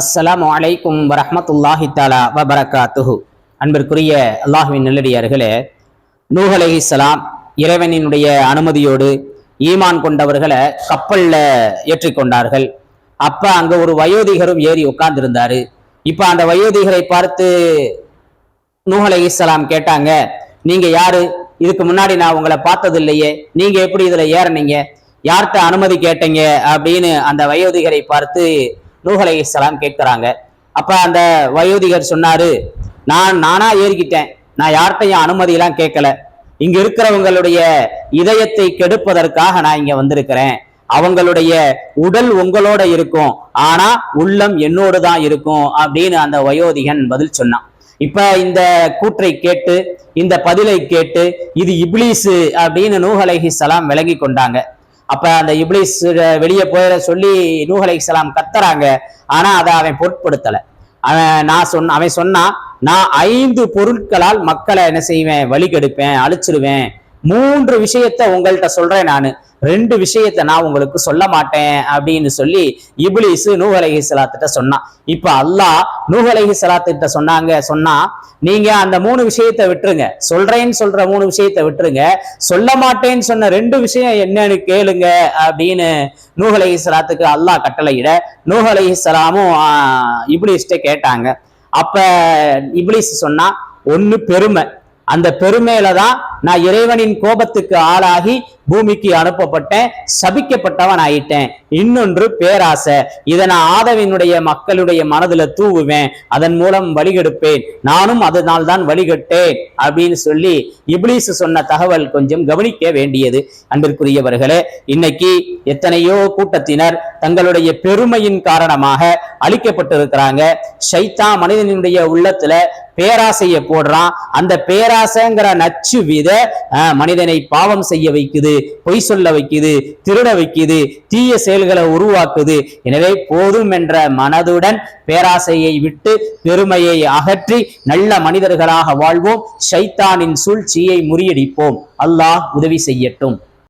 அஸ்ஸலாமு அலைக்கும் வரஹ்மத்துல்லாஹி தாலா வபரகாத்துஹு. அன்பிற்குரிய அல்லாஹ்வின் நல்லடியார்களே நூஹ் சலாம் இறைவனினுடைய அனுமதியோடு ஈமான் கொண்டவர்களை கப்பல்ல ஏற்றிக்கொண்டார்கள் அப்போ அங்கே ஒரு வயோதிகரும் ஏறி உட்கார்ந்திருந்தாரு. இப்போ அந்த வயோதிகரை பார்த்து நூஹ் சலாம் கேட்டாங்க நீங்கள் யார்? இதுக்கு முன்னாடி நான் உங்களை பார்த்தது இல்லையே நீங்கள் எப்படி இதில் ஏறினீங்க? யார்கிட்ட அனுமதி கேட்டீங்க? அப்படின்னு அந்த வயோதிகரை பார்த்து நூஹ் இஸ்லாம் கேட்கிறாங்க. அப்ப அந்த வயோதிகர் சொன்னாரு நான் நானா ஏறிக்கிட்டேன். நான் யார்கிட்டையும் அனுமதியெல்லாம் கேட்கல. இங்க இருக்கிறவங்களுடைய இதயத்தை கெடுப்பதற்காக நான் இங்க வந்திருக்கிறேன். அவங்களுடைய உடல் உங்களோட இருக்கும். ஆனா உள்ளம் என்னோடு தான் இருக்கும் அப்படின்னு அந்த வயோதிகன் பதில் சொன்னான். இப்ப இந்த கூற்றை கேட்டு இந்த பதிலை கேட்டு இது இப்லீஸ் அப்படின்னு நூஹ் சலாம் விளங்கி கொண்டாங்க. அப்ப அந்த இப்ளிஸ் வெளியே போயிட சொல்லி நூஹ் இஸ்லாம் கத்துறாங்க. ஆனா அதை அவன் பொருட்படுத்தலை. அவன் நான் சொன்ன அவன் சொன்னான் நான் ஐந்து பொருட்களால் மக்களை என்ன செய்வேன்? வழி கெடுப்பேன் அழிச்சிருவேன். மூன்று விஷயத்த உங்கள்கிட்ட சொல்றேன் நான். ரெண்டு விஷயத்த நான் உங்களுக்கு சொல்ல மாட்டேன் அப்படின்னு சொல்லி இப்லீஸ் நூ அலஹி சலாத்திட்ட சொன்னான். இப்ப அல்லாஹ் நூ அலஹி சலாத்திட்ட சொன்னாங்க. சொன்னா நீங்க அந்த மூணு விஷயத்த விட்டுருங்க. சொல்றேன்னு சொல்ற மூணு விஷயத்த விட்டுருங்க. சொல்ல மாட்டேன்னு சொன்ன ரெண்டு விஷயம் என்னன்னு கேளுங்க அப்படின்னு நூஹ் அலைஹி அல்லாஹ் கட்டளையிட நூஹ் அலைஹி ஸலாமும் இப்லீஸ்ட்ட கேட்டாங்க. அப்ப இப்லீஸ் சொன்னா ஒன்னு பெருமை. அந்த பெருமையில தான் நான் இறைவனின் கோபத்துக்கு ஆளாகி பூமிக்கு அனுப்பப்பட்டேன் சபிக்கப்பட்டவன் ஆயிட்டேன். இன்னொன்று பேராசை. இதை நான் ஆதவினுடைய மக்களுடைய மனதுல தூவுவேன் அதன் மூலம் வழிகெடுப்பேன் நானும் அதனால் தான் வழிகட்டேன் அப்படின்னு சொல்லி இப்ளீஸ் சொன்ன தகவல் கொஞ்சம் கவனிக்க வேண்டியது. அன்பிற்குரியவர்களே இன்னைக்கு எத்தனையோ கூட்டத்தினர் தங்களுடைய பெருமையின் காரணமாக அழிக்கப்பட்டிருக்கிறாங்க. சைத்தா மனிதனுடைய உள்ளத்துல பேராசையை போடுறான். அந்த பேராசைங்கிற நச்சு வித செய்த மனிதனை பாவம் செய்ய வைக்குது பொய் சொல்ல வைக்குது திருட வைக்குது தீய செயல்களை உருவாக்குது. எனவே போதும் என்ற மனதுடன் பேராசையை விட்டு பெருமையை அகற்றி நல்ல மனிதர்களாக வாழ்வோம். ஷைத்தானின் சூழ்ச்சியை முறியடிப்போம். அல்லாஹ் உதவி செய்யட்டும்.